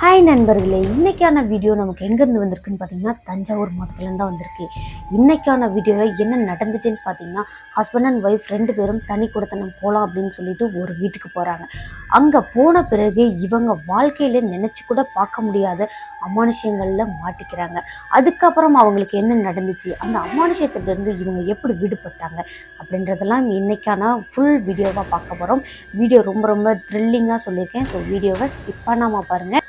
Hi நண்பர்களே இன்றைக்கான video நமக்கு எங்கேருந்து வந்திருக்குன்னு பார்த்தீங்கன்னா தஞ்சாவூர் மாவட்டத்துலேருந்து தான் வந்திருக்கு. இன்றைக்கான வீடியோவில் என்ன நடந்துச்சுன்னு பார்த்தீங்கன்னா ஹஸ்பண்ட் அண்ட் ஒய்ஃப் ரெண்டு பேரும் தனி கொடுத்தனம் போகலாம் அப்படின்னு சொல்லிட்டு ஒரு வீட்டுக்கு போகிறாங்க அங்கே போன பிறகு இவங்க வாழ்க்கையில் நினச்சி கூட பார்க்க முடியாத அமானுஷ்யங்களில் மாட்டிக்கிறாங்க. அதுக்கப்புறம் அவங்களுக்கு என்ன நடந்துச்சு? அந்த அமானுஷ்யத்திலிருந்து இவங்க எப்படி விடுபட்டாங்க? அப்படின்றதெல்லாம் இன்றைக்கான ஃபுல் வீடியோவாக பார்க்க போகிறோம் வீடியோ ரொம்ப ரொம்ப த்ரில்லிங்காக சொல்லியிருக்கேன். ஸோ வீடியோவை ஸ்கிப் பண்ணாமல் பாருங்கள்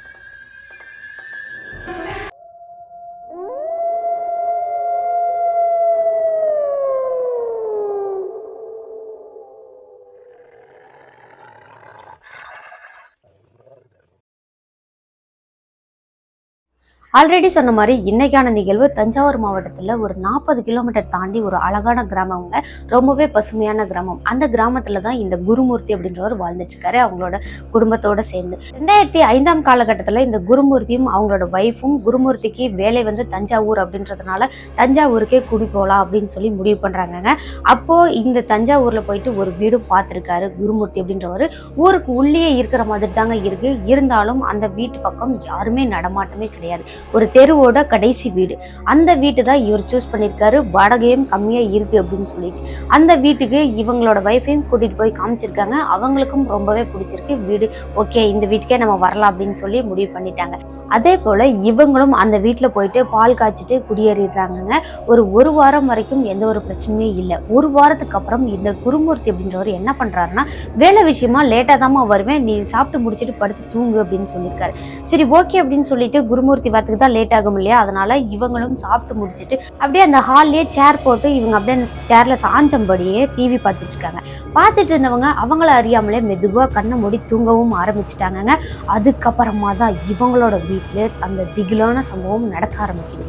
ஆல்ரெடி சொன்ன மாதிரி இன்னைக்கான நிகழ்வு தஞ்சாவூர் மாவட்டத்தில் ஒரு நாற்பது கிலோமீட்டர் தாண்டி ஒரு அழகான கிராமங்க ரொம்பவே பசுமையான கிராமம். அந்த கிராமத்தில் தான் இந்த குருமூர்த்தி அப்படின்றவர் வாழ்ந்துட்டுருக்காரு. அவங்களோட குடும்பத்தோடு சேர்ந்து. ரெண்டாயிரத்தி ஐந்தாம் காலகட்டத்தில் இந்த குருமூர்த்தியும் அவங்களோட ஒய்ஃபும் குருமூர்த்திக்கு வேலை வந்து தஞ்சாவூர் அப்படின்றதுனால தஞ்சாவூருக்கே குடி போகலாம் அப்படின்னு சொல்லி முடிவு பண்ணுறாங்கங்க அப்போது இந்த தஞ்சாவூரில் போயிட்டு ஒரு வீடும் பார்த்துருக்காரு குருமூர்த்தி அப்படின்றவர். ஊருக்கு உள்ளே இருக்கிற மாதிரி தாங்க இருக்கு. இருந்தாலும் அந்த வீட்டு பக்கம் யாருமே நடமாட்டமே கிடையாது. ஒரு தெருவோட கடைசி வீடு. அந்த வீட்டு தான் இவர் சூஸ் பண்ணியிருக்காரு வாடகையும் கம்மியாக இருக்கு அப்படின்னு சொல்லிட்டு. அந்த வீட்டுக்கு இவங்களோட ஒய்ஃபையும் கூட்டிகிட்டு போய் காமிச்சிருக்காங்க. அவங்களுக்கும் ரொம்பவே பிடிச்சிருக்கு வீடு. ஓகே இந்த வீட்டுக்கே நம்ம வரலாம் அப்படின்னு சொல்லி முடிவு பண்ணிட்டாங்க. அதே போல் இவங்களும் அந்த வீட்டில் போயிட்டு பால் காய்ச்சிட்டு குடியேறிடுறாங்கங்க. ஒரு ஒரு வாரம் வரைக்கும் எந்த ஒரு பிரச்சனையும் இல்லை. ஒரு வாரத்துக்கு அப்புறம் இந்த குருமூர்த்தி அப்படின்றவர் என்ன பண்ணுறாருன்னா வேலை விஷயமா லேட்டாக தாம்மா வருவேன். நீ சாப்பிட்டு முடிச்சிட்டு படுத்து தூங்கு அப்படின்னு சொல்லியிருக்காரு சரி ஓகே அப்படின்னு சொல்லிட்டு குருமூர்த்தி வரத்துக்கு தான் லேட் ஆகும் இல்லையா? அதனால இவங்களும் சாப்பிட்டு முடிச்சுட்டு அப்படியே அந்த ஹால்லேயே சேர் போட்டு இவங்க அப்படியே அந்த சேர்ல சாஞ்சம்படியே டிவி பார்த்துட்டு இருக்காங்க. பார்த்துட்டு இருந்தவங்க அவங்கள அறியாமலே மெதுவாக கண்ணை மூடி தூங்கவும் ஆரம்பிச்சிட்டாங்கங்க. அதுக்கப்புறமா தான் இவங்களோட வீட்டில் அந்த திகிலான சம்பவம் நடக்க ஆரம்பிக்குது.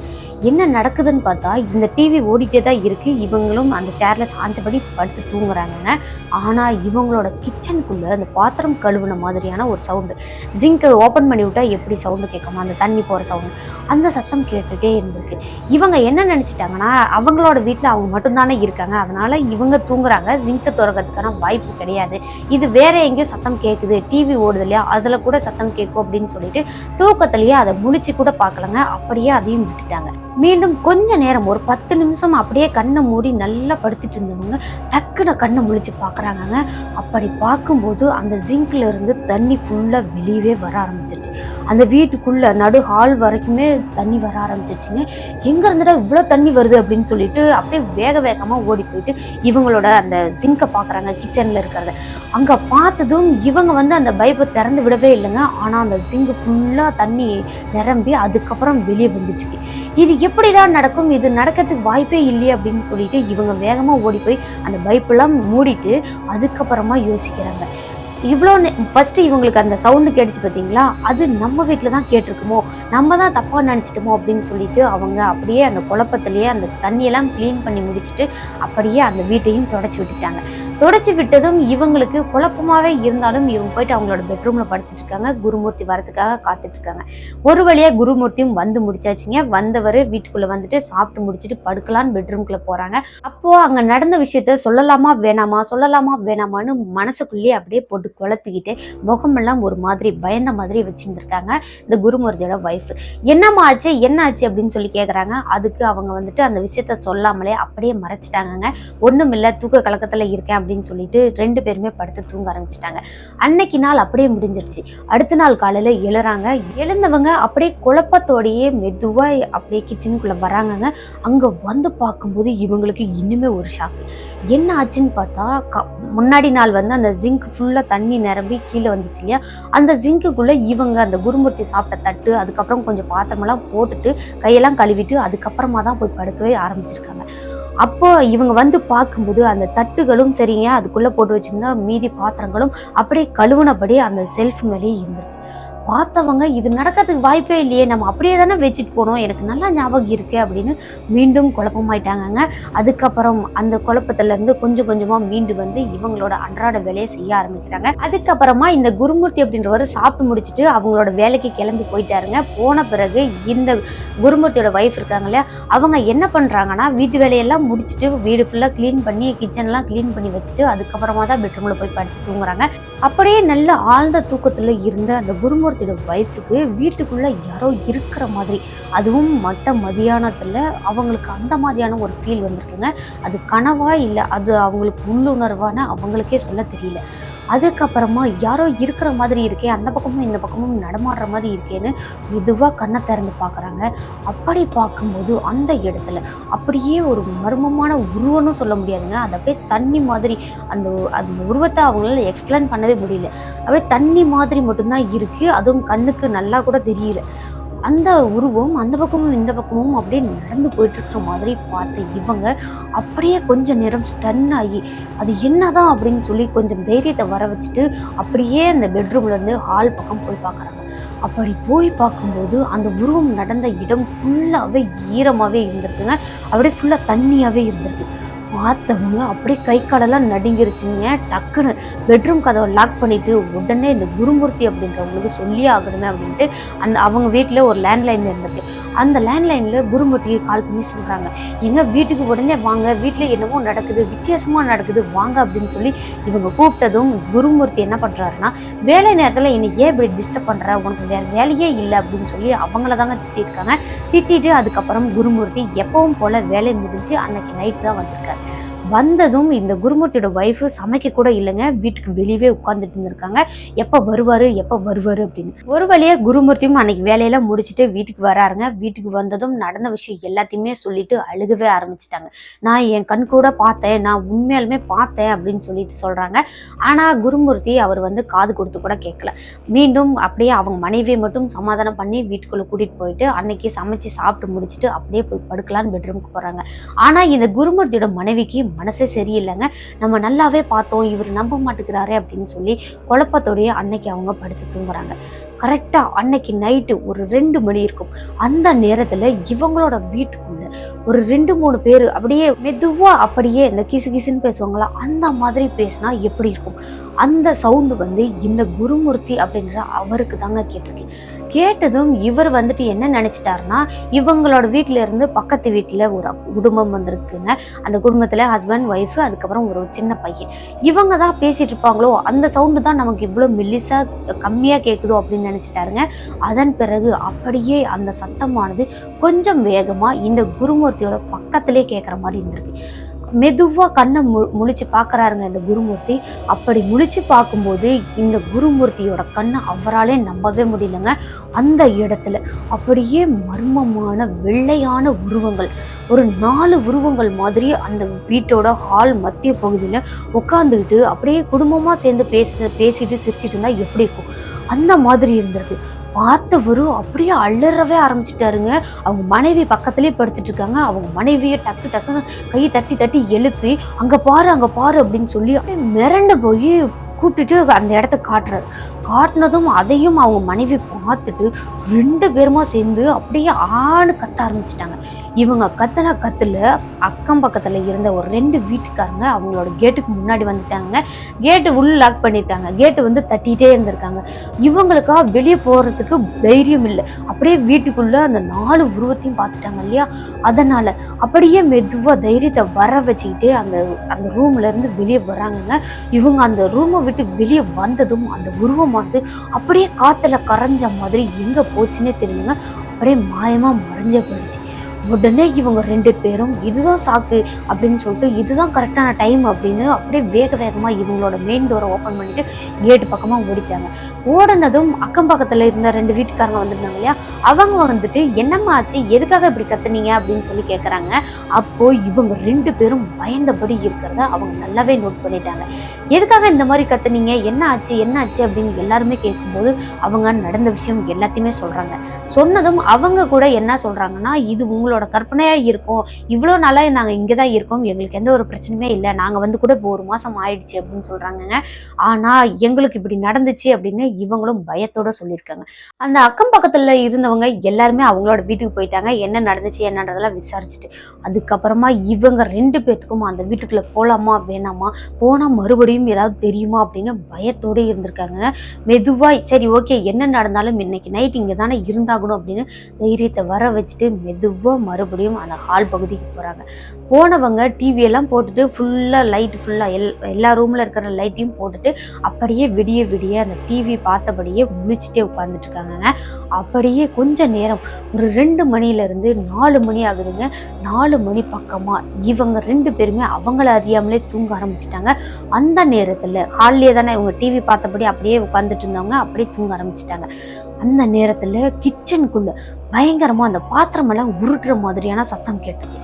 என்ன நடக்குதுன்னு பார்த்தா இந்த டிவி ஓடிட்டே தான் இருக்குது இவங்களும் அந்த சேரில் சாஞ்சபடி படுத்து தூங்குறாங்கங்க. ஆனால் இவங்களோட கிச்சனுக்குள்ளே அந்த பாத்திரம் கழுவுன மாதிரியான ஒரு சவுண்டு ஜிங்கை ஓப்பன் பண்ணி விட்டால் எப்படி சவுண்டு கேட்குமா? அந்த தண்ணி போகிற சவுண்டு அந்த சத்தம் கேட்டுகிட்டே இருந்திருக்கு. இவங்க என்ன நினச்சிட்டாங்கன்னா அவங்களோட வீட்டில் அவங்க மட்டும்தானே இருக்காங்க. அதனால் இவங்க தூங்குறாங்க. ஜிங்கை திறக்கிறதுக்கான வாய்ப்பு கிடையாது. இது வேற எங்கேயோ சத்தம் கேட்குது டிவி ஓடுது இல்லையா? அதில் கூட சத்தம் கேட்கும் அப்படின்னு சொல்லிட்டு தூக்கத்துலேயே அதை முழிச்சு கூட பார்க்கலங்க. அப்படியே அதையும் விட்டுட்டாங்க. மீண்டும் கொஞ்ச நேரம் ஒரு பத்து நிமிஷம் அப்படியே கண்ணை மூடி நல்லா படுத்துட்டு இருந்தவங்க டக்குன்னு கண்ணை முழிச்சு பார்க்குறாங்கங்க அப்படி பார்க்கும்போது அந்த ஜிங்க்ல இருந்து தண்ணி ஃபுல்லாக வெளியவே வர ஆரம்பிச்சிருச்சு. அந்த வீட்டுக்குள்ள நடு ஹால் வரைக்குமே தண்ணி வர ஆரம்பிச்சிருச்சுங்க. எங்க இருந்துடா இவ்வளோ தண்ணி வருது அப்படின்னு சொல்லிட்டு அப்படியே வேக வேகமாக ஓடி போயிட்டு இவங்களோட அந்த ஜிங்கை பார்க்குறாங்க கிச்சனில் இருக்கிறத. அங்கே பார்த்ததும் இவங்க வந்து அந்த பைப்பை திறந்து விடவே இல்லைங்க. ஆனால் அந்த ஜிங்கு ஃபுல்லாக தண்ணி நிரம்பி அதுக்கப்புறம் வெளியே வந்துச்சு இது எப்படிடா நடக்கும்? இது நடக்கிறதுக்கு வாய்ப்பே இல்லையே அப்படின்னு சொல்லிட்டு இவங்க வேகமாக ஓடி போய் அந்த பைப்பெல்லாம் மூடிட்டு அதுக்கப்புறமா யோசிக்கிறாங்க. இவ்வளோ ஃபஸ்ட்டு இவங்களுக்கு அந்த சவுண்டு கேட்டுச்சு பார்த்தீங்களா அது நம்ம வீட்டில் தான் கேட்டிருக்குமோ? நம்ம தான் தப்பாக நினச்சிட்டோமோ அப்படின்னு சொல்லிட்டு அவங்க அப்படியே அந்த குழப்பத்திலேயே அந்த தண்ணியெல்லாம் க்ளீன் பண்ணி முடிச்சுட்டு அப்படியே அந்த வீட்டையும் தொடச்சி விட்டுட்டாங்க. தொடச்சி விட்டதும் இவங்களுக்கு குழப்பமாகவே இருந்தாலும் இவங்க போயிட்டு அவங்களோட பெட்ரூமில் படுத்துட்டு இருக்காங்க குருமூர்த்தி வரதுக்காக காத்துட்டு இருக்காங்க ஒரு வழியாக குருமூர்த்தியும் வந்து முடிச்சாச்சுங்க. வந்தவர் வீட்டுக்குள்ளே வந்துட்டு சாப்பிட்டு முடிச்சுட்டு படுக்கலான்னு பெட்ரூம்குள்ளே போகிறாங்க அப்போது அங்கே நடந்த விஷயத்த சொல்லலாமா வேணாமா சொல்லலாமா வேணாமான்னு மனசுக்குள்ளேயே அப்படியே போட்டு குழப்பிக்கிட்டு முகமெல்லாம் ஒரு மாதிரி பயந்த மாதிரி வச்சுருந்துருக்காங்க இந்த குருமூர்த்தியோட ஒய்ஃப் என்னம்மா ஆச்சு என்ன ஆச்சு அப்படின்னு சொல்லி கேட்குறாங்க அதுக்கு அவங்க வந்துட்டு அந்த விஷயத்த சொல்லாமலே அப்படியே மறைச்சிட்டாங்கங்க. இல்லை தூக்க கலக்கத்தில் இருக்கேன் அப்படின்னு சொல்லிட்டு ரெண்டு பேருமே படுத்து தூங்க ஆரம்பிச்சிட்டாங்க. அன்னைக்கு நாள் அப்படியே முடிஞ்சிருச்சு. அடுத்த நாள் காலையில் எழுறாங்க. எழுந்தவங்க அப்படியே குழப்பத்தோடையே மெதுவாக அப்படியே கிச்சனுக்குள்ளே வராங்கங்க. அங்கே வந்து பார்க்கும்போது இவங்களுக்கு இன்னுமே ஒரு ஷாக் என்ன ஆச்சுன்னு பார்த்தா க- முன்னாடி நாள் வந்து அந்த ஜிங்க் ஃபுல்லாக தண்ணி நிரம்பி கீழே வந்துச்சு இல்லையா? அந்த ஜிங்குக்குள்ளே இவங்க அந்த குருமூர்த்தி சாப்பிட்ட தட்டு அதுக்கப்புறம் கொஞ்சம் பாத்திரமெல்லாம் போட்டுட்டு கையெல்லாம் கழுவிட்டு அதுக்கப்புறமா தான் போய் படுக்கவே ஆரம்பிச்சிருக்காங்க. அப்போ இவங்க வந்து பார்க்கும்போது அந்த தட்டுகளும் சரிங்க அதுக்குள்ளே போட்டு வச்சிருந்தா மீதி பாத்திரங்களும் அப்படியே கழுவுனபடி அந்த செல்ஃப் மேலேயே இருந்திருக்கு. பார்த்தவங்க இது நடக்கிறதுக்கு வாய்ப்பே இல்லையே நம்ம அப்படியே தானே வச்சுட்டு போனோம் எனக்கு நல்லா ஞாபகம் இருக்கு அப்படின்னு மீண்டும் குழப்பமாயிட்டாங்கங்க. அதுக்கப்புறம் அந்த குழப்பத்துலேருந்து கொஞ்சம் கொஞ்சமாக மீண்டு வந்து இவங்களோட அன்றாட வேலையை செய்ய ஆரம்பிக்கிறாங்க. அதுக்கப்புறமா இந்த குருமூர்த்தி அப்படின்றவர் சாப்பிட்டு முடிச்சுட்டு அவங்களோட வேலைக்கு கிளம்பி போயிட்டாருங்க. போன பிறகு இந்த குருமூர்த்தியோட ஒய்ஃப் இருக்காங்க இல்லையா அவங்க என்ன பண்ணுறாங்கன்னா வீட்டு வேலையெல்லாம் முடிச்சுட்டு வீடு ஃபுல்லாக க்ளீன் பண்ணி கிச்சன்லாம் க்ளீன் பண்ணி வச்சுட்டு அதுக்கப்புறமா தான் பெட்ரூமில் போய் படுத்து தூங்குறாங்க. அப்படியே நல்ல ஆழ்ந்த தூக்கத்தில் இருந்த அந்த குருமூர்த்தி இன்னொருத்தோட ஒய்ஃபுக்கு வீட்டுக்குள்ள யாரோ இருக்கிற மாதிரி. அதுவும் மட்ட மதியானத்தில் அவங்களுக்கு அந்த மாதிரியான ஒரு ஃபீல் வந்திருக்குங்க. அது கனவா இல்லை அது அவங்களுக்கு உள்ளுணர்வான அவங்களுக்கே சொல்ல தெரியல. அதுக்கப்புறமா யாரோ இருக்கிற மாதிரி இருக்கே அந்த பக்கமும் இந்த பக்கமும் நடமாடுற மாதிரி இருக்கேன்னு மெதுவாக கண்ணை திறந்து பார்க்குறாங்க. அப்படி பார்க்கும்போது அந்த இடத்துல அப்படியே ஒரு மர்மமான உருவம்னு சொல்ல முடியாதுங்க. அது அப்படியே தண்ணி மாதிரி அந்த அந்த உருவத்தை அவங்களால எக்ஸ்பிளைன் பண்ணவே முடியல. அப்படியே தண்ணி மாதிரி மட்டும்தான் இருக்குது அதுவும் கண்ணுக்கு நல்லா கூட தெரியல. அந்த உருவம் அந்த பக்கமும் இந்த பக்கமும் அப்படியே நடந்து போயிட்டுருக்குற மாதிரி பார்த்த இவங்க அப்படியே கொஞ்சம் நேரம் ஸ்டன் ஆகி அது என்னதான் அப்படின்னு சொல்லி கொஞ்சம் தைரியத்தை வர வச்சுட்டு அப்படியே அந்த பெட்ரூம்லேருந்து ஹால் பக்கம் போய் பார்க்குறாங்க. அப்படி போய் பார்க்கும்போது அந்த உருவம் நடந்த இடம் ஃபுல்லாகவே ஈரமாகவே இருந்திருக்குங்க. அப்படியே ஃபுல்லாக தண்ணியாகவே இருந்திருக்கு. பார்த்தவங்க அப்படியே கை காலெல்லாம் நடுங்கிருச்சுங்க. டக்குன்னு பெட்ரூம் கதவை லாக் பண்ணிவிட்டு உடனே இந்த குருமூர்த்தி அப்படின்றவங்களுக்கு சொல்லியே ஆகணுமே அப்படின்ட்டு அந்த அவங்க வீட்டில் ஒரு லேண்ட்லைன் இருந்தது. அந்த லேண்ட்லைனில் குருமூர்த்திக்கு கால் பண்ணி சொல்கிறாங்க எங்கள் வீட்டுக்கு உடனே வாங்க. வீட்டில் என்னமோ நடக்குது. வித்தியாசமாக நடக்குது. வாங்க அப்படின்னு சொல்லி இவங்க கூப்பிட்டதும் குருமூர்த்தி என்ன பண்ணுறாருன்னா வேலை நேரத்தில் என்னை ஏன் இப்படி டிஸ்டர்ப் பண்ணுற உனக்கு வேறு வேலையே இல்லை அப்படின்னு சொல்லி அவங்கள தாங்க திட்டிருக்காங்க திட்டிட்டு அதுக்கப்புறம் குருமூர்த்தி எப்பவும் போல் வேலை முடிஞ்சு அன்னைக்கு நைட் தான் வந்திருக்காரு. வந்ததும் இந்த குருமூர்த்தியோட ஒய்ஃபு சமைக்க கூட இல்லைங்க. வீட்டுக்கு வெளியவே உட்காந்துட்டு இருந்திருக்காங்க. எப்போ வருவார் எப்போ வருவார் அப்படின்னு. ஒரு வழியாக குருமூர்த்தியும் அன்னைக்கு வேலையெல்லாம் முடிச்சுட்டு வீட்டுக்கு வராருங்க. வீட்டுக்கு வந்ததும் நடந்த விஷயம் எல்லாத்தையுமே சொல்லிட்டு அழுகவே ஆரம்பிச்சிட்டாங்க. நான் என் கண் கூட பார்த்தேன். நான் உண்மையாலுமே பார்த்தேன் அப்படின்னு சொல்லிட்டு சொல்கிறாங்க ஆனால் குருமூர்த்தி அவர் வந்து காது கொடுத்து கூட கேட்கல. மீண்டும் அப்படியே அவங்க மனைவியை மட்டும் சமாதானம் பண்ணி வீட்டுக்குள்ளே கூட்டிகிட்டு போயிட்டு அன்னைக்கு சமைச்சு சாப்பிட்டு முடிச்சுட்டு அப்படியே போய் படுக்கலான்னு பெட்ரூமுக்கு போகிறாங்க ஆனால் இந்த குருமூர்த்தியோட மனைவிக்கு மனசே சரியில்லைங்க. நம்ம நல்லாவே பார்த்தோம் இவர் நம்ப மாட்டேங்கிறாரே அப்படின்னு சொல்லி குழப்பத்தோடயே அன்னைக்கு அவங்க படுத்து தூங்குறாங்க. கரெக்டாக அன்னைக்கு நைட்டு ஒரு ரெண்டு மணி இருக்கும். அந்த நேரத்தில் இவங்களோட வீட்டுக்குள்ள ஒரு ரெண்டு மூணு பேர் அப்படியே மெதுவாக அப்படியே இந்த கிசு கிசுன்னு பேசுவாங்களா? அந்த மாதிரி பேசினா எப்படி இருக்கும்? அந்த சவுண்டு வந்து இந்த குருமூர்த்தி அப்படின்ற அவருக்கு தாங்க கேட்டிருக்கு. கேட்டதும் இவர் வந்துட்டு என்ன நினைச்சிட்டாருன்னா இவங்களோட வீட்ல இருந்து பக்கத்து வீட்டில் ஒரு குடும்பம் வந்திருக்குங்க. அந்த குடும்பத்தில் ஹஸ்பண்ட் ஒய்ஃபு அதுக்கப்புறம் ஒரு சின்ன பையன். இவங்க தான் பேசிட்டு இருப்பாங்களோ அந்த சவுண்டு தான் நமக்கு இவ்வளோ மெல்லிசாக கம்மியாக கேட்குதோ அப்படின்னு நினச்சிட்டாருங்க. அதன் பிறகு அப்படியே அந்த சத்தமானது கொஞ்சம் வேகமாக இந்த குருமூர்த்தியோட பக்கத்திலே கேட்குற மாதிரி இருந்திருக்கு. மெதுவாக கண்ணை மு முழிச்சு பார்க்குறாருங்க இந்த குருமூர்த்தி. அப்படி முழிச்சு பார்க்கும்போது இந்த குருமூர்த்தியோட கண்ணை அவராலே நம்பவே முடியலங்க. அந்த இடத்துல அப்படியே மர்மமான வெள்ளையான உருவங்கள். ஒரு நாலு உருவங்கள் மாதிரி அந்த வீட்டோட ஹால் மத்திய பகுதியில் உட்காந்துக்கிட்டு அப்படியே குடும்பமாக சேர்ந்து பேச பேசிட்டு சிரிச்சிட்டு இருந்தால் எப்படி இருக்கும்? அந்த மாதிரி இருந்திருக்கு. பார்த்தவரும் அப்படியே அலறவே ஆரம்பிச்சிட்டாருங்க. அவங்க மனைவி பக்கத்துலேயே படுத்துட்டு இருக்காங்க. அவங்க மனைவியை டக்கு டக்குன்னு கையை தட்டி தட்டி எழுப்பி அங்கே பாரு அங்கே பாரு அப்படின்னு சொல்லி அப்படியே மிரண்டு போய் கூப்பிட்டுட்டு அந்த இடத்த காட்டுறாரு. காட்டினதும் அதையும் அவங்க மனைவி பார்த்துட்டு ரெண்டு பேருமா சேர்ந்து அப்படியே ஆணு கத்த ஆரம்பிச்சிட்டாங்க. இவங்க கத்தன கத்தில் அக்கம் பக்கத்தில் இருந்த ஒரு ரெண்டு வீட்டுக்காரங்க அவங்களோட கேட்டுக்கு முன்னாடி வந்துட்டாங்க. கேட்டு உள்ள லாக் பண்ணிட்டாங்க. கேட்டு வந்து தட்டிகிட்டே இருந்திருக்காங்க. இவங்களுக்கா வெளியே போகிறதுக்கு தைரியம் இல்லை. அப்படியே வீட்டுக்குள்ளே அந்த நாலு உருவத்தையும் பார்த்துட்டாங்க இல்லையா? அதனால் அப்படியே மெதுவாக தைரியத்தை வர வச்சுக்கிட்டு அந்த அந்த ரூம்லேருந்து வெளியே வராங்கங்க. இவங்க அந்த ரூமை விட்டு வெளியே வந்ததும் அந்த உருவம் வந்து அப்படியே காத்துல கரைஞ்ச மாதிரி எங்க போச்சுன்னே தெரியலங்க. அப்படியே மாயமா மறைஞ்சே போயிடுச்சு. உடனே இவங்க ரெண்டு பேரும் இதுதான் சாக்கு அப்படின்னு சொல்லிட்டு இதுதான் கரெக்டான டைம் அப்படின்னு அப்படியே வேக வேகமாக இவங்களோட மெயின் டோரை ஓப்பன் பண்ணிட்டு கேட்டு பக்கமாக ஓடிட்டாங்க. ஓடினதும் அக்கம் பக்கத்தில் இருந்த ரெண்டு வீட்டுக்காரங்க வந்திருந்தாங்க இல்லையா? அவங்க வந்துட்டு என்னம்மா ஆச்சு? எதுக்காக இப்படி கத்துனீங்க? அப்படின்னு சொல்லி கேட்குறாங்க அப்போ இவங்க ரெண்டு பேரும் பயந்தபடி இருக்கிறத அவங்க நல்லாவே நோட் பண்ணிட்டாங்க. எதுக்காக இந்த மாதிரி கத்துனீங்க? என்ன ஆச்சு? என்ன ஆச்சு? அப்படின்னு எல்லாருமே கேட்கும்போது அவங்க நடந்த விஷயம் எல்லாத்தையுமே சொல்கிறாங்க சொன்னதும் அவங்க கூட என்ன சொல்கிறாங்கன்னா இது உங்களோட கற்பனையாக இருக்கும். இவ்வளோ நாளாக நாங்கள் இங்கே தான் இருக்கோம். எங்களுக்கு எந்த ஒரு பிரச்சனையுமே இல்லை. நாங்கள் வந்து கூட இப்போ ஒரு மாதம் ஆயிடுச்சு அப்படின்னு சொல்கிறாங்கங்க ஆனால் எங்களுக்கு இப்படி நடந்துச்சு அப்படின்னு இவங்களும் பயத்தோட சொல்லியிருக்காங்க. அந்த அக்கம் பக்கத்துல இருந்தவங்க எல்லாருமே அவங்களோட வீட்டுக்கு போயிட்டாங்க. என்ன நடந்துச்சு என்னன்றதெல்லாம் விசாரிச்சுட்டு அதுக்கப்புறமா இவங்க ரெண்டு பேத்துக்கும் அந்த வீட்டுக்குள்ள போலாமா வேணாமா போனா மறுபடியும் ஏதாவது தெரியுமா அப்படின்னு பயத்தோட இருந்திருக்காங்க. மெதுவா சரி ஓகே என்ன நடந்தாலும் இன்னைக்கு நைட் இங்க தானே இருந்தாகணும் அப்படின்னு தைரியத்தை வர வச்சுட்டு மெதுவா மறுபடியும் அந்த ஹால் பகுதிக்கு போறாங்க. போனவங்க டிவி எல்லாம் போட்டுட்டு ஃபுல்லா லைட் ஃபுல்லா எல் எல்லா ரூம்ல இருக்கிற லைட்டையும் போட்டுட்டு அப்படியே விடிய விடிய அந்த டிவி பார்த்தபடியே முழிச்சிட்டே உட்காந்துட்ருக்காங்க இருக்காங்கங்க அப்படியே கொஞ்ச நேரம் ஒரு ரெண்டு மணில இருந்து நாலு மணி ஆகுதுங்க. நாலு மணி பக்கமாக இவங்க ரெண்டு பேருமே அவங்கள அறியாமலே தூங்க ஆரம்பிச்சிட்டாங்க. அந்த நேரத்தில் ஹால்லேயே தானே இவங்க டிவி பார்த்தபடி அப்படியே உட்காந்துட்டு இருந்தவங்க அப்படியே தூங்க ஆரம்பிச்சிட்டாங்க. அந்த நேரத்தில் கிச்சனுக்குள்ளே பயங்கரமாக அந்த பாத்திரமெல்லாம் உருட்டுற மாதிரியான சத்தம் கேட்டது.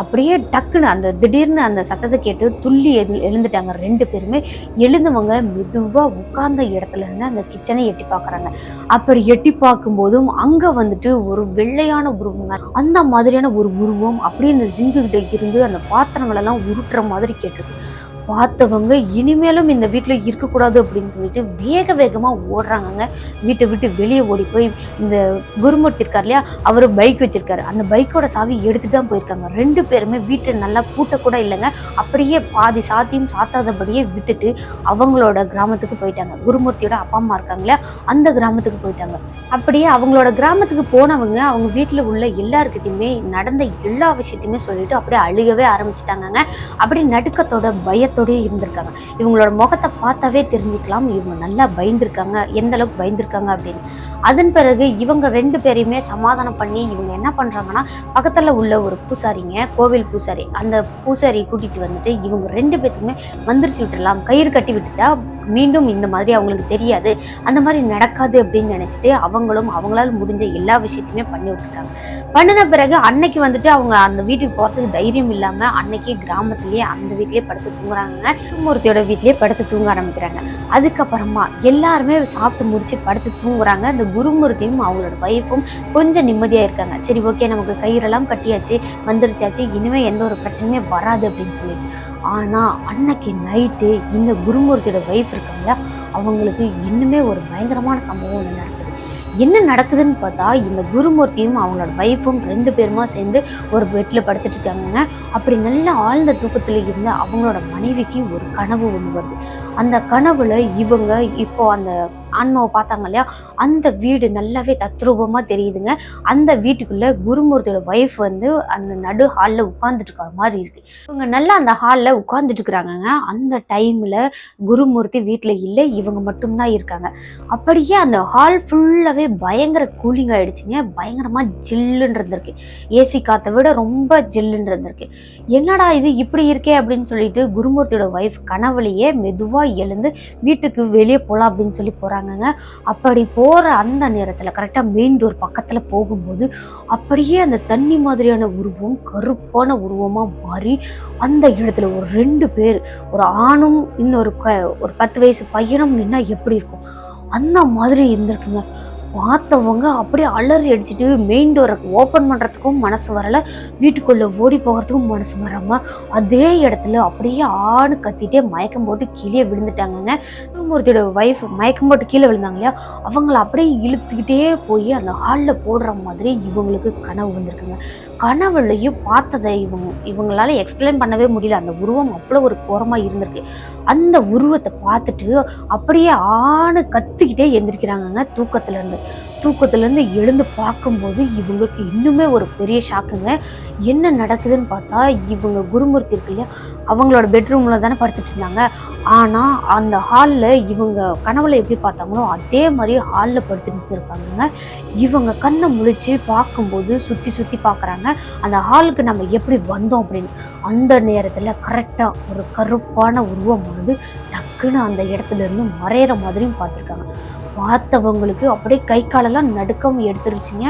அப்படியே டக்குன்னு அந்த திடீர்னு அந்த சத்தத்தை கேட்டு துள்ளி எழு எழுந்துட்டாங்க ரெண்டு பேருமே. எழுந்தவங்க மெதுவாக உட்கார்ந்த இடத்துல இருந்து அந்த கிச்சனை எட்டி பார்க்குறாங்க. அப்புறம் எட்டி பார்க்கும்போதும் அங்கே வந்துட்டு ஒரு வெள்ளையான உருவங்க அந்த மாதிரியான ஒரு உருவம் அப்படியே அந்த ஜிங்குகிட்ட இருந்து அந்த பாத்திரங்களெல்லாம் உருட்டுற மாதிரி கேட்டது. பார்த்தவங்க இனிமேலும் இந்த வீட்டில் இருக்கக்கூடாது அப்படின்னு சொல்லிட்டு வேக வேகமாக ஓடுறாங்கங்க. வீட்டை விட்டு வெளியே ஓடி போய் இந்த குருமூர்த்தி இருக்கார் இல்லையா அவர் பைக் வச்சிருக்காரு. அந்த பைக்கோட சாவி எடுத்துட்டு தான் போயிருக்காங்க. ரெண்டு பேருமே வீட்டை நல்லா பூட்டக்கூட இல்லைங்க. அப்படியே பாதி சாத்தியும் சாத்தாதபடியே விட்டுட்டு அவங்களோட கிராமத்துக்கு போயிட்டாங்க. குருமூர்த்தியோட அப்பா அம்மா இருக்காங்களே அந்த கிராமத்துக்கு போயிட்டாங்க. அப்படியே அவங்களோட கிராமத்துக்கு போனவங்க அவங்க வீட்டில் உள்ள எல்லாருக்கிட்டையுமே நடந்த எல்லா விஷயத்தையுமே சொல்லிட்டு அப்படியே அழுகவே ஆரம்பிச்சிட்டாங்கங்க. அப்படி நடுக்கத்தோட பயத்தோடயே இருந்திருக்காங்க. இவங்களோட முகத்தை பார்த்தாவே தெரிஞ்சுக்கலாம். இவங்க நல்லா பயந்துருக்காங்க. எந்த அளவுக்கு பயந்துருக்காங்க அப்படின்னு. அதன் பிறகு இவங்க ரெண்டு பேரையுமே சமாதானம் பண்ணி இவங்க என்ன பண்ணுறாங்கன்னா பக்கத்தில் உள்ள ஒரு பூசாரிங்க கோவில் பூசாரி அந்த பூசாரி கூட்டிகிட்டு வந்துட்டு இவங்க ரெண்டு பேத்துக்குமே மந்திரிச்சு விட்டுடலாம் கயிறு கட்டி விட்டுட்டா மீண்டும் இந்த மாதிரி அவங்களுக்கு தெரியாது. அந்த மாதிரி நடக்காது அப்படின்னு நினச்சிட்டு அவங்களும் அவங்களால முடிஞ்ச எல்லா விஷயத்தையுமே பண்ணி விட்டுருக்காங்க பண்ணின பிறகு அன்னைக்கு வந்துட்டு அவங்க அந்த வீட்டுக்கு போகிறதுக்கு தைரியம் இல்லாமல் அன்னைக்கே கிராமத்துலேயே அந்த வீட்லேயே படுத்து தூங்குறாங்க. மூர்த்தியோட வீட்லேயே படுத்து தூங்க ஆரம்பிக்கிறாங்க. அதுக்கப்புறமா எல்லாருமே சாப்பிட்டு முடிச்சு படுத்து தூங்குறாங்க. இந்த குருமூர்த்தியும் அவங்களோட ஒய்ஃபும் கொஞ்சம் நிம்மதியாக இருக்காங்க. சரி ஓகே நமக்கு கயிறெல்லாம் கட்டியாச்சு வந்துருச்சாச்சு. இனிமேல் எந்த ஒரு பிரச்சனையுமே வராது அப்படின்னு சொல்லிட்டு ஆனால் அன்னைக்கு நைட்டு இந்த குருமூர்த்தியோட ஒய்ஃப் இருக்காங்க அவங்களுக்கு இன்னுமே ஒரு பயங்கரமான சம்பவம் ஒன்று நடக்குது. என்ன நடக்குதுன்னு பார்த்தா இந்த குருமூர்த்தியும் அவங்களோட ஒய்ஃபும் ரெண்டு பேருமா சேர்ந்து ஒரு பெட்டில் படுத்துட்டு இருக்காங்க அப்படி நல்ல ஆழ்ந்த தூக்கத்தில் இருந்த அவங்களோட மனைவிக்கு ஒரு கனவு ஒன்று வருது. அந்த கனவுல இவங்க இப்போ அந்த ஆன்மாவை பார்த்தாங்க இல்லையா? அந்த வீடு நல்லாவே தத்ரூபமாக தெரியுதுங்க. அந்த வீட்டுக்குள்ளே குருமூர்த்தியோட ஒய்ஃப் வந்து அந்த நடு ஹாலில் உட்காந்துட்டு மாதிரி இருக்குது இவங்க நல்லா அந்த ஹாலில் உட்காந்துட்டு இருக்கிறாங்கங்க அந்த டைமில் குருமூர்த்தி வீட்டில் இல்லை இவங்க மட்டும்தான் இருக்காங்க. அப்படியே அந்த ஹால் ஃபுல்லாகவே பயங்கர கூலிங் ஆகிடுச்சிங்க பயங்கரமாக ஜில்லுன்னு இருந்திருக்கு. ஏசி காற்றை விட ரொம்ப ஜில்லுன்னு இருந்திருக்கு. என்னடா இது இப்படி இருக்கே அப்படின்னு சொல்லிட்டு குருமூர்த்தியோட ஒய்ஃப் கனவுலையே மெதுவாக எழுந்து வீட்டுக்கு வெளியே போகலாம் அப்படின்னு சொல்லி போகிறாங்க போறாங்கங்க அப்படி போற அந்த நேரத்துல கரெக்டா மெயின் டோர் பக்கத்துல போகும்போது அப்படியே அந்த தண்ணி மாதிரியான உருவம் கருப்பான உருவமா மாறி அந்த இடத்துல ஒரு ரெண்டு பேர் ஒரு ஆணும் இன்னொரு க- ஒரு பத்து வயசு பையனும் நின்னா எப்படி இருக்கும்? அந்த மாதிரி இருந்திருக்குங்க. பார்த்தவங்க அப்படியே அலறி அடிச்சுட்டு மெயின் டோரை ஓப்பன் பண்ணுறதுக்கும் மனசு வரல. வீட்டுக்குள்ளே ஓடி போகிறதுக்கும் மனசு வராமல் அதே இடத்துல அப்படியே ஆணு கத்திட்டே மயக்கம் போட்டு கீழே விழுந்துட்டாங்கங்க. குருமூர்த்தியோட ஒய்ஃப் மயக்கம் போட்டு கீழே விழுந்தாங்க இல்லையா? அவங்கள அப்படியே இழுத்துக்கிட்டே போய் அந்த ஹாலில் போடுற மாதிரி இவங்களுக்கு கனவு வந்திருக்குங்க. கனவுலையும் பார்த்ததை இவங்க இவங்களால எக்ஸ்பிளைன் பண்ணவே முடியல. அந்த உருவம் அவ்வளோ ஒரு கோரமாக இருந்திருக்கு. அந்த உருவத்தை பார்த்துட்டு அப்படியே ஆணு கத்திக்கிட்டே எந்திரிக்கிறாங்கங்க தூக்கத்துலேருந்து. தூக்கத்துலேருந்து எழுந்து பார்க்கும்போது இவங்களுக்கு இன்னுமே ஒரு பெரிய ஷாக்குங்க என்ன நடக்குதுன்னு பார்த்தா இவங்க குருமூர்த்தி இருக்கு இல்லையா அவங்களோட பெட்ரூமில் தானே படுத்துட்டு இருந்தாங்க. ஆனால் அந்த ஹாலில் இவங்க கனவுல எப்படி பார்த்தாங்களோ அதே மாதிரி ஹாலில் படுத்துட்டு இருப்பாங்க இவங்க கண்ணை முழிச்சு பார்க்கும்போது சுற்றி சுற்றி பார்க்குறாங்க. அந்த ஹாலுக்கு நம்ம எப்படி வந்தோம் அப்படின்னு. அந்த நேரத்தில் கரெக்டாக ஒரு கருப்பான உருவம் வந்து டக்குன்னு அந்த இடத்துலேருந்து மறையிற மாதிரியும் பார்த்துருக்காங்க. பார்த்தவங்களுக்கு அப்படியே கை காலெல்லாம் நடுக்கம் எடுத்துருச்சுங்க.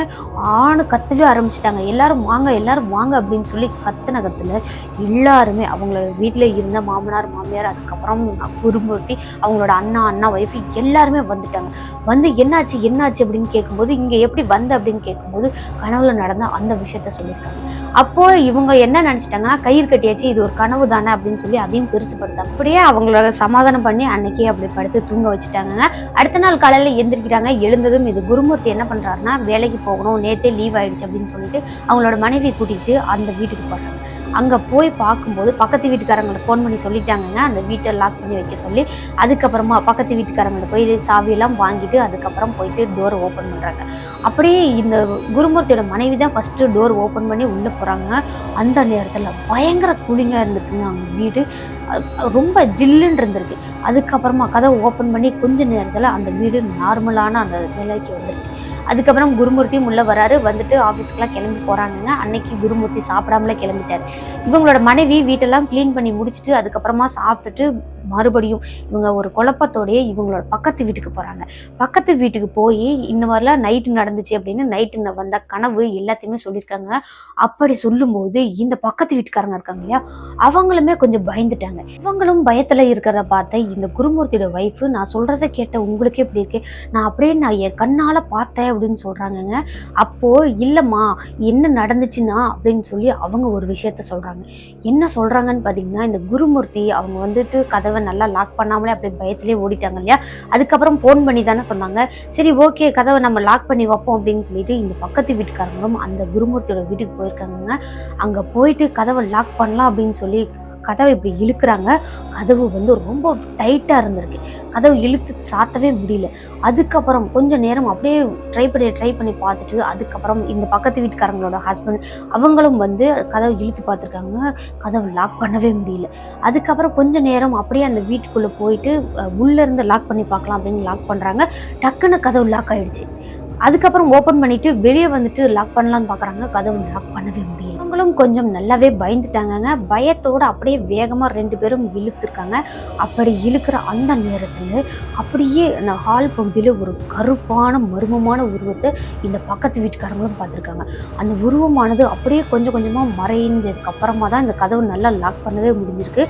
ஆணு கத்தவே ஆரம்பிச்சிட்டாங்க. எல்லாரும் வாங்க எல்லாரும் வாங்க அப்படின்னு சொல்லி கத்தின கத்துல எல்லாருமே அவங்கள வீட்டில் இருந்த மாமனார் மாமியார் அதுக்கப்புறம் குருமூர்த்தி அவங்களோட அண்ணா அண்ணா ஒய்ஃபு எல்லாருமே வந்துட்டாங்க. வந்து என்னாச்சு என்னாச்சு அப்படின்னு கேட்கும்போது இங்கே எப்படி வந்த அப்படின்னு கேட்கும்போது கனவுல நடந்த அந்த விஷயத்த சொல்லியிருக்காங்க அப்போ இவங்க என்ன நினச்சிட்டாங்கன்னா கை கயிறு கட்டியாச்சு இது ஒரு கனவு தானே அப்படின்னு சொல்லி அதையும் பெருசுப்படுத்தாங்க அப்படியே அவங்களோட சமாதானம் பண்ணி அன்னைக்கே அப்படி படுத்து தூங்க வச்சுட்டாங்க அடுத்த நாள் காலையில் எந்திரிக்கிறாங்க எழுந்ததும் இது குருமூர்த்தி என்ன பண்ணுறாருன்னா வேலைக்கு போகணும் நேற்றே லீவ் ஆயிடுச்சு அப்படின்னு சொல்லிட்டு அவங்களோட மனைவி கூட்டிகிட்டு அந்த வீட்டுக்கு போகிறாங்க அங்கே போய் பார்க்கும்போது பக்கத்து வீட்டுக்காரங்களை ஃபோன் பண்ணி சொல்லிட்டாங்கங்க. அந்த வீட்டை லாக் பண்ணி வைக்க சொல்லி அதுக்கப்புறமா பக்கத்து வீட்டுக்காரங்களை போய் சாவியெல்லாம் வாங்கிட்டு அதுக்கப்புறம் போயிட்டு டோரை ஓப்பன் பண்ணுறாங்க அப்படியே இந்த குருமூர்த்தியோட மனைவி தான் ஃபஸ்ட்டு டோர் ஓப்பன் பண்ணி உள்ளே போகிறாங்க அந்த நேரத்தில் பயங்கர கூலிங்காக இருந்துக்குங்க அவங்க வீடு. ரொம்ப ஜில்லுன்னு இருந்திருக்கு. அதுக்கப்புறமா கதவை ஓப்பன் பண்ணி கொஞ்ச நேரத்தில் அந்த வீடு நார்மலான அந்த நிலைக்கு வந்துருச்சு. அதுக்கப்புறம் குருமூர்த்தியும் உள்ளே வராரு. வந்துட்டு ஆஃபீஸ்க்கெலாம் கிளம்பி போகிறாங்கங்க அன்னைக்கு குருமூர்த்தி சாப்பிடாமலே கிளம்பிட்டாரு. இவங்களோட மனைவி வீட்டெல்லாம் க்ளீன் பண்ணி முடிச்சுட்டு அதுக்கப்புறமா சாப்பிட்டுட்டு மறுபடியும் இவங்க ஒரு குழப்பத்தோடயே இவங்களோட பக்கத்து வீட்டுக்கு போகிறாங்க பக்கத்து வீட்டுக்கு போய் இந்த மாதிரிலாம் நைட்டு நடந்துச்சு அப்படின்னு நைட்டு வந்த கனவு எல்லாத்தையுமே சொல்லியிருக்காங்க. அப்படி சொல்லும்போது இந்த பக்கத்து வீட்டுக்காரங்க இருக்காங்க இல்லையா அவங்களுமே கொஞ்சம் பயந்துட்டாங்க. இவங்களும் பயத்தில் இருக்கிறத பார்த்த இந்த குருமூர்த்தியோட ஒய்ஃபு நான் சொல்கிறத கேட்ட உங்களுக்கே இப்படி இருக்கு. நான் அப்படியே நான் என் கண்ணால் பார்த்தேன் அப்படின்னு சொல்கிறாங்கங்க அப்போது இல்லைம்மா என்ன நடந்துச்சுன்னா? அப்படின்னு சொல்லி அவங்க ஒரு விஷயத்த சொல்கிறாங்க என்ன சொல்கிறாங்கன்னு பார்த்தீங்கன்னா இந்த குருமூர்த்தி அவங்க வந்துட்டு கதவை நல்லா லாக் பண்ணாமலே அப்படியே பயத்திலே ஓடிட்டாங்க இல்லையா? அதுக்கப்புறம் ஃபோன் பண்ணி தானே சொன்னாங்க. சரி ஓகே கதவை நம்ம லாக் பண்ணி வைப்போம் அப்படின்னு சொல்லிட்டு இந்த பக்கத்து வீட்டுக்காரங்களும் அந்த குருமூர்த்தியோட வீட்டுக்கு போயிருக்காங்கங்க. அங்கே போயிட்டு கதவை லாக் பண்ணலாம் அப்படின்னு சொல்லி கதவை இப்படி இழுக்கிறாங்க. கதவு வந்து ரொம்ப டைட்டாக இருந்திருக்கு. கதவு இழுத்து சாத்தவே முடியல. அதுக்கப்புறம் கொஞ்ச நேரம் அப்படியே ட்ரை பண்ணி ட்ரை பண்ணி பார்த்துட்டு அதுக்கப்புறம் இந்த பக்கத்து வீட்டுக்காரங்களோட ஹஸ்பண்ட் அவங்களும் வந்து கதவை இழுத்து பார்த்துருக்காங்க. கதவை லாக் பண்ணவே முடியல. அதுக்கப்புறம் கொஞ்ச நேரம் அப்படியே அந்த வீட்டுக்குள்ளே போயிட்டு அஹ், இருந்து லாக் பண்ணி பார்க்கலாம் அப்படின்னு லாக் பண்ணுறாங்க டக்குன்னு கதவு லாக் ஆகிடுச்சு அதுக்கப்புறம் ஓப்பன் பண்ணிவிட்டு வெளியே வந்துட்டு லாக் பண்ணலான்னு பார்க்குறாங்க. கதவு லாக் பண்ணவே முடியல. அவங்களும் கொஞ்சம் நல்லாவே பயந்துட்டாங்கங்க. பயத்தோடு அப்படியே வேகமாக ரெண்டு பேரும் இழுத்துருக்காங்க. அப்படி இழுக்கிற அந்த நேரத்தில் அப்படியே அந்த ஹால் பகுதியில் ஒரு கருப்பான மர்மமான உருவத்தை இந்த பக்கத்து வீட்டுக்காரங்களும் பார்த்துருக்காங்க. அந்த உருவமானது அப்படியே கொஞ்சம் கொஞ்சமாக மறைந்ததுக்கு அப்புறமா தான் இந்த கதவு நல்லா லாக் பண்ணவே முடிஞ்சிருக்கு.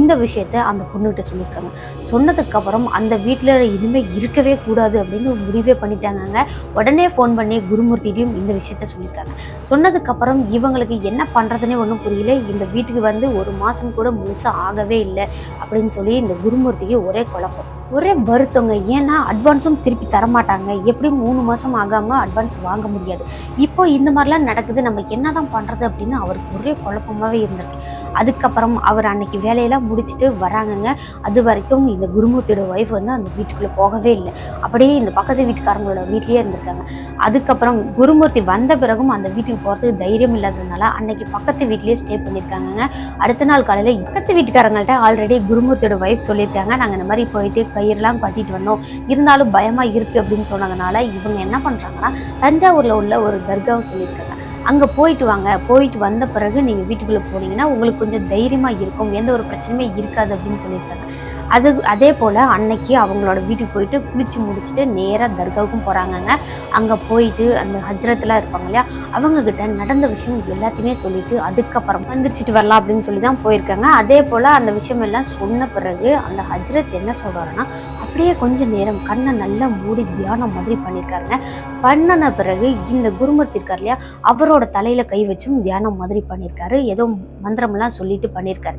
இந்த விஷயத்த அந்த பொண்ணுகிட்ட சொல்லியிருக்காங்க. சொன்னதுக்கப்புறம் அந்த வீட்டில் இனிமேல் இருக்கவே கூடாது அப்படின்னு முடிவே பண்ணிட்டாங்க உடனே ஃபோன் பண்ணி குருமூர்த்திட்டையும் இந்த விஷயத்த சொல்லியிருக்காங்க. சொன்னதுக்கப்புறம் இவங்களுக்கு என்ன பண்ணுறதுனே ஒன்றும் புரியல. இந்த வீட்டுக்கு வந்து ஒரு மாதம் கூட முழுசாக ஆகவே இல்லை. அப்படின்னு சொல்லி இந்த குருமூர்த்திக்கு ஒரே குழப்பம். ஒரே வருத்தங்க. ஏன்னா அட்வான்ஸும் திருப்பி தரமாட்டாங்க. எப்படியும் மூணு மாதம் ஆகாமல் அட்வான்ஸ் வாங்க முடியாது. இப்போ இந்த மாதிரிலாம் நடக்குது. நம்ம என்ன தான் பண்ணுறது அப்படின்னு அவருக்கு ஒரே குழப்பமாகவே இருந்திருக்கு. அதுக்கப்புறம் அவர் அன்னைக்கு வேலையெல்லாம் முடிச்சுட்டு வராங்கங்க. அது வரைக்கும் இந்த குருமூர்த்தியோட ஒய்ஃப் வந்து அந்த வீட்டுக்குள்ளே போகவே இல்லை. அப்படியே இந்த பக்கத்து வீட்டுக்காரங்களோட வீட்லேயே இருந்திருக்காங்க. அதுக்கப்புறம் குருமூர்த்தி வந்த பிறகும் அந்த வீட்டுக்கு போகிறதுக்கு தைரியம் இல்லாததுனால அன்னைக்கு பக்கத்து வீட்லேயே ஸ்டே பண்ணியிருக்காங்கங்க. அடுத்த நாள் காலையில் பக்கத்து வீட்டுக்காரங்கள்ட்ட ஆல்ரெடி குருமூர்த்தியோட ஒய்ஃப் சொல்லியிருக்காங்க. நாங்கள் இந்த மாதிரி போயிட்டு கயிறுலாம் கட்டிட்டு வந்தோம். இருந்தாலும் பயமாக இருக்குது அப்படின்னு சொன்னதுனால இவங்க என்ன பண்ணுறாங்கன்னா தஞ்சாவூரில் உள்ள ஒரு தர்காவை சொல்லியிருக்காங்க. அங்கே போயிட்டு வாங்க. போயிட்டு வந்த பிறகு நீங்கள் வீட்டுக்குள்ளே போனீங்கன்னா உங்களுக்கு கொஞ்சம் தைரியமாக இருக்கும். எந்த ஒரு பிரச்சனையுமே இருக்காது அப்படின்னு சொல்லியிருக்காங்க. அது அதே போல் அன்னைக்கு அவங்களோட வீட்டுக்கு போயிட்டு குளிச்சு முடிச்சுட்டு நேராக தர்காவுக்கும் போகிறாங்கங்க அங்கே போயிட்டு அந்த ஹஜ்ரத்தில் இருப்பாங்க இல்லையா அவங்கக்கிட்ட நடந்த விஷயம் எல்லாத்தையுமே சொல்லிட்டு அதுக்கப்புறம் வந்துருச்சுட்டு வரலாம் அப்படின்னு சொல்லி தான் போயிருக்காங்க. அதே போல் அந்த விஷயம் எல்லாம் சொன்ன பிறகு அந்த ஹஜ்ரத் என்ன சொல்கிறாருன்னா அப்படியே கொஞ்ச நேரம் கண்ணை நல்லா மூடி தியானம் மாதிரி பண்ணியிருக்காருங்க பண்ணின பிறகு இந்த குருமூர்த்தி இருக்கார் இல்லையா அவரோட தலையில கை வச்சும் தியானம் மாதிரி பண்ணியிருக்காரு ஏதோ மந்திரம்லாம் சொல்லிட்டு பண்ணியிருக்காரு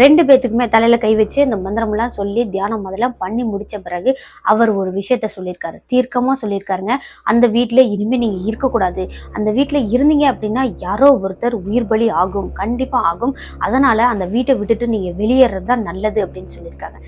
ரெண்டு பேத்துக்குமே தலையில கை வச்சு அந்த மந்திரம்லாம் சொல்லி தியானம் அதெல்லாம் பண்ணி முடிச்ச பிறகு அவர் ஒரு விஷயத்த சொல்லியிருக்காரு தீர்க்கமா சொல்லியிருக்காருங்க அந்த வீட்டில் இனிமே நீங்க இருக்கக்கூடாது. அந்த வீட்டில் இருந்தீங்க அப்படின்னா யாரோ ஒருத்தர் உயிர் பலி ஆகும் கண்டிப்பா ஆகும். அதனால அந்த வீட்டை விட்டுட்டு நீங்க வெளியேறது தான் நல்லது அப்படின்னு சொல்லியிருக்காங்க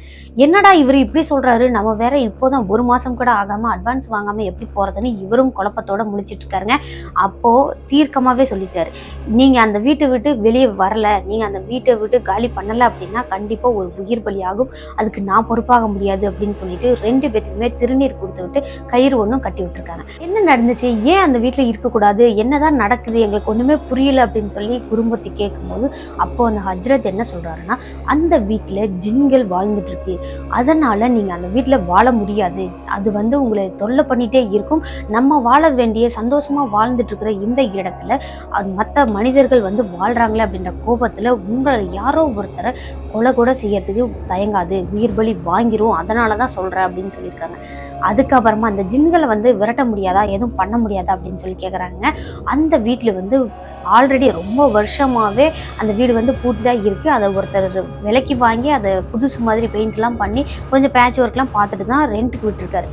என்னடா இவர் இப்படி சொல்றாரு நம்ம வேற இப்போதான் ஒரு மாசம் கூட ஆகாம அட்வான்ஸ் வாங்காம எப்படி போறதுன்னு இவரும் குழப்பத்தோட முழிச்சிட்டு இருக்காருங்க அப்போ தீர்க்கமாவே சொல்லிட்டாரு. நீங்க அந்த வீட்டை விட்டு வெளியே வரல நீங்க அந்த வீட்டை விட்டு காலி பண்ணல அப்படின்னா கண்டிப்பா ஒரு உயிர் பலி ஆகும். அதுக்கு நான் பொறுப்பாக முடியாது அப்படின்னு சொல்லிட்டு ரெண்டு பேத்துக்குமே திருநீர் கொடுத்து விட்டு கயிறு ஒன்றும் கட்டி விட்டுருக்காங்க. என்ன நடந்துச்சு? ஏன் அந்த வீட்டில் இருக்கக்கூடாது? என்னதான் நடக்குது? எங்களுக்கு ஒன்றுமே புரியல அப்படின்னு சொல்லி குடும்பத்தை கேட்கும்போது அப்போ அந்த ஹஜ்ரத் என்ன சொல்றாருன்னா அந்த வீட்டில் ஜின்கள் வாழ்ந்துட்டு இருக்கு அதனால நீங்க அந்த வீட்டில் வாழ முடியாது. அது வந்து உங்களை தொல்லை பண்ணிகிட்டே இருக்கும். நம்ம வாழ வேண்டிய சந்தோஷமாக வாழ்ந்துட்டுருக்கிற இந்த இடத்துல அது மற்ற மனிதர்கள் வந்து வாழ்கிறாங்களே அப்படின்ற கோபத்தில் உங்களை யாரோ ஒருத்தரை கொலை கூட செய்யறதுக்கு தயங்காது. உயிர் பலி வாங்கிரும். அதனால தான் சொல்கிறேன் அப்படின்னு சொல்லியிருக்காங்க. அதுக்கப்புறமா அந்த ஜின்களை வந்து விரட்ட முடியாதா? எதுவும் பண்ண முடியாதா? அப்படின்னு சொல்லி கேட்குறாங்க அந்த வீட்டில் வந்து ஆல்ரெடி ரொம்ப வருஷமாகவே அந்த வீடு வந்து பூட்டி தான் இருக்கு. அதை ஒருத்தர் விலைக்கு வாங்கி அதை புதுசு மாதிரி பெயிண்ட்லாம் பண்ணி கொஞ்சம் பேட்ச் ஒர்க் ஒர்க்லாம் பார்த்துட்டு தான் ரெண்ட்டுக்கு விட்டுருக்காரு.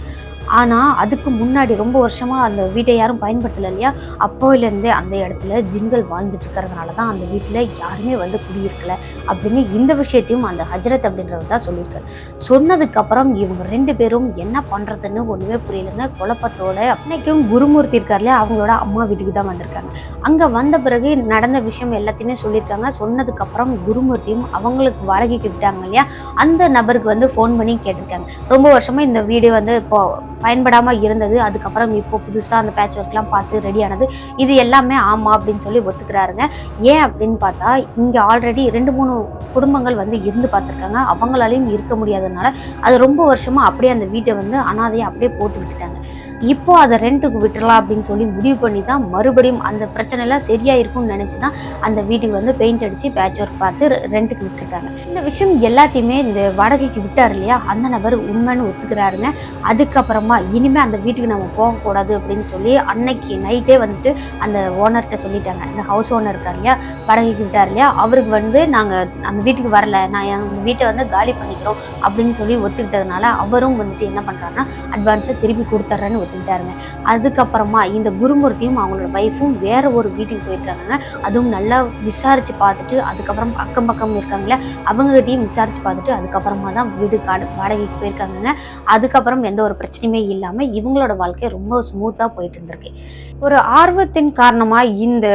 ஆனால் அதுக்கு முன்னாடி ரொம்ப வருஷமாக அந்த வீட்டை யாரும் பயன்படுத்தலை இல்லையா? அப்போலேருந்தே அந்த இடத்துல ஜின்கள் வாழ்ந்துட்டு இருக்கிறதுனால தான் அந்த வீட்டில் யாருமே வந்து குடியிருக்கல அப்படின்னு இந்த விஷயத்தையும் அந்த ஹஜரத் அப்படின்றவர் தான் சொல்லியிருக்காரு. சொன்னதுக்கப்புறம் இவங்க ரெண்டு பேரும் என்ன பண்ணுறதுன்னு ஒன்றுமே புரியலைங்க. குழப்பத்தோட அன்னைக்கும் குருமூர்த்தி இருக்கார் அவங்களோட அம்மா வீட்டுக்கு தான் வந்திருக்காங்க. அங்கே வந்த பிறகு நடந்த விஷயம் எல்லாத்தையுமே சொல்லியிருக்காங்க. சொன்னதுக்கப்புறம் குருமூர்த்தியும் அவங்களுக்கு வாடகைக்கு விட்டாங்க இல்லையா? அந்த நபருக்கு வந்து ஃபோன் பண்ணி கேட்டிருக்காங்க. ரொம்ப வருஷமா இந்த வீடு வந்து இப்போ பயன்படாமல் இருந்தது. அதுக்கப்புறம் இப்போ புதுசாக அந்த பேட்ச் ஒர்க்லாம் பார்த்து ரெடி ஆனது. இது எல்லாமே ஆமாம் அப்படின்னு சொல்லி ஒத்துக்கிறாருங்க. ஏன் அப்படின்னு பார்த்தா இங்கே ஆல்ரெடி ரெண்டு மூணு குடும்பங்கள் வந்து இருந்து பார்த்துருக்காங்க. அவங்களாலையும் இருக்க முடியாததுனால அது ரொம்ப வருஷமாக அப்படியே அந்த வீட்டை வந்து அனாதையை அப்படியே போட்டு விட்டுட்டாங்க. இப்போ அதை ரெண்ட்டுக்கு விட்டுறலாம் அப்படின்னு சொல்லி முடிவு பண்ணி தான் மறுபடியும் அந்த பிரச்சனைலாம் சரியாக இருக்கும்னு நினச்சி தான் அந்த வீட்டுக்கு வந்து பெயிண்ட் அடித்து பேட்ச் ஒர்க் பார்த்து ரெண்ட்டுக்கு விட்டுருக்காங்க. இந்த விஷயம் எல்லாத்தையுமே இந்த வாடகைக்கு விட்டார் இல்லையா? அந்த நபர் உண்மைன்னு ஒத்துக்கிறாருங்க. அதுக்கப்புறமா இனிமேல் அந்த வீட்டுக்கு நம்ம போகக்கூடாது அப்படின்னு சொல்லி அன்னைக்கு நைட்டே வந்துட்டு அந்த ஓனர்கிட்ட சொல்லிட்டாங்க. இந்த ஹவுஸ் ஓனர் இருக்கார் இல்லையா? வாடகைக்கு விட்டார் இல்லையா? அவருக்கு வந்து நாங்கள் அந்த வீட்டுக்கு வரல. நான் எங்கள் வீட்டை வந்து காலி பண்ணிக்கிறோம் அப்படின்னு சொல்லி ஒத்துக்கிட்டதுனால அவரும் வந்துட்டு என்ன பண்ணுறாருன்னா அட்வான்ஸை திருப்பி கொடுத்துட்றேன்னு ஒத்துக்கிட்டாருங்க அதுக்கப்புறமா இந்த குருமூர்த்தியும் அவங்களோட ஒய்ஃபும் வேற ஒரு வீட்டுக்கு போயிருக்காங்க அதுவும் நல்லா விசாரிச்சு பார்த்துட்டு அதுக்கப்புறம் அக்கம் பக்கம் இருக்காங்களே அவங்ககிட்டையும் விசாரிச்சு பார்த்துட்டு அதுக்கப்புறமா தான் வீடு காடு வாடகைக்கு போயிருக்காங்க அதுக்கப்புறம் எந்த ஒரு பிரச்சனையுமே இல்லாமல் இவங்களோட வாழ்க்கை ரொம்ப ஸ்மூத்தாக போயிட்டு இருந்திருக்கு. ஒரு ஆர்வத்தின் காரணமாக இந்த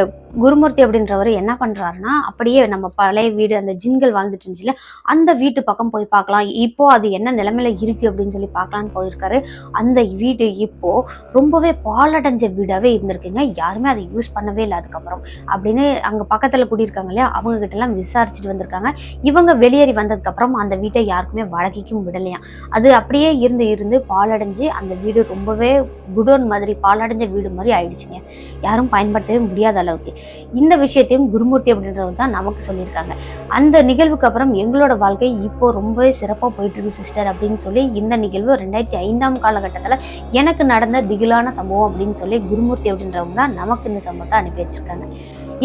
குருமூர்த்தி அப்படின்றவர் என்ன பண்ணுறாருன்னா அப்படியே நம்ம பழைய வீடு அந்த ஜின்கள் வாழ்ந்துட்டு இருந்துச்சுல அந்த வீட்டு பக்கம் போய் பார்க்கலாம். இப்போ அது என்ன நிலைமையில இருக்குது அப்படின்னு சொல்லி பார்க்கலான்னு போயிருக்காரு. அந்த வீடு இப்போ ரொம்பவே பாலடைஞ்ச வீடாகவே இருந்திருக்குங்க. யாருமே அதை யூஸ் பண்ணவே இல்லை அதுக்கப்புறம். அப்படின்னு அங்கே பக்கத்தில் குடியிருக்காங்க இல்லையா அவங்க கிட்டலாம் விசாரிச்சுட்டு வந்திருக்காங்க. இவங்க வெளியேறி வந்ததுக்கப்புறம் அந்த வீட்டை யாருக்குமே வழக்கிக்கும் விடலையாம் அது அப்படியே இருந்து இருந்து பாலடைஞ்சு அந்த வீடு ரொம்பவே குடோன் மாதிரி பாலடைஞ்ச வீடு மாதிரி ஆயிடுச்சுங்க. யாரும் பயன்படுத்தவே முடியாத அளவுக்கு. இந்த விஷயத்தையும் குருமூர்த்தி அப்படின்றவர் தான் நமக்கு சொல்லியிருக்காங்க. அந்த நிகழ்வுக்கு அப்புறம் எங்களோட வாழ்க்கை இப்போ ரொம்பவே சிறப்பாக போயிட்டு இருக்கு சிஸ்டர் அப்படின்னு சொல்லி இந்த நிகழ்வு ரெண்டாயிரத்தி ஐந்தாம் காலகட்டத்தில் எனக்கு நடந்த திகிலான சம்பவம் அப்படின்னு சொல்லி குருமூர்த்தி அப்படின்றவங்க தான் நமக்கு இந்த சம்பவத்தை அனுப்பி வச்சிருக்காங்க.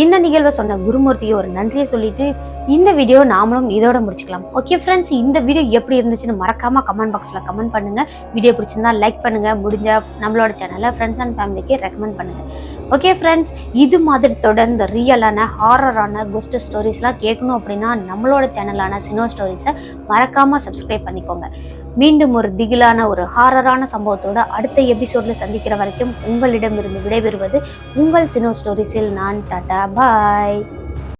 இந்த நிகழ்வை சொன்ன குருமூர்த்திக்கு ஒரு நன்றியை சொல்லிட்டு இந்த வீடியோ நாமளும் இதோட முடிச்சுக்கலாம். ஓகே ஃப்ரெண்ட்ஸ் இந்த வீடியோ எப்படி இருந்துச்சுன்னு மறக்காம கமெண்ட் பாக்ஸில் கமெண்ட் பண்ணுங்க. வீடியோ பிடிச்சிருந்தா லைக் பண்ணுங்க. முடிஞ்ச நம்மளோட சேனலை ஃப்ரெண்ட்ஸ் அண்ட் ஃபேமிலிக்கு ரெக்கமெண்ட் பண்ணுங்க. ஓகே ஃப்ரெண்ட்ஸ் இது மாதிரி தொடர்ந்து ரியலான ஹாரரான குஸ்ட் ஸ்டோரிஸ்லாம் கேட்கணும் அப்படின்னா நம்மளோட சேனலான சினோ ஸ்டோரிஸை மறக்காம சப்ஸ்கிரைப் பண்ணிக்கோங்க. மீண்டும் ஒரு திகிலான ஒரு ஹாரரான சம்பவத்தோட அடுத்த எபிசோட்ல சந்திக்கிற வரைக்கும் உங்களிடமிருந்து விடைபெறுவது உங்கள் சினோ ஸ்டோரிஸில் நான் டாடா பாய்.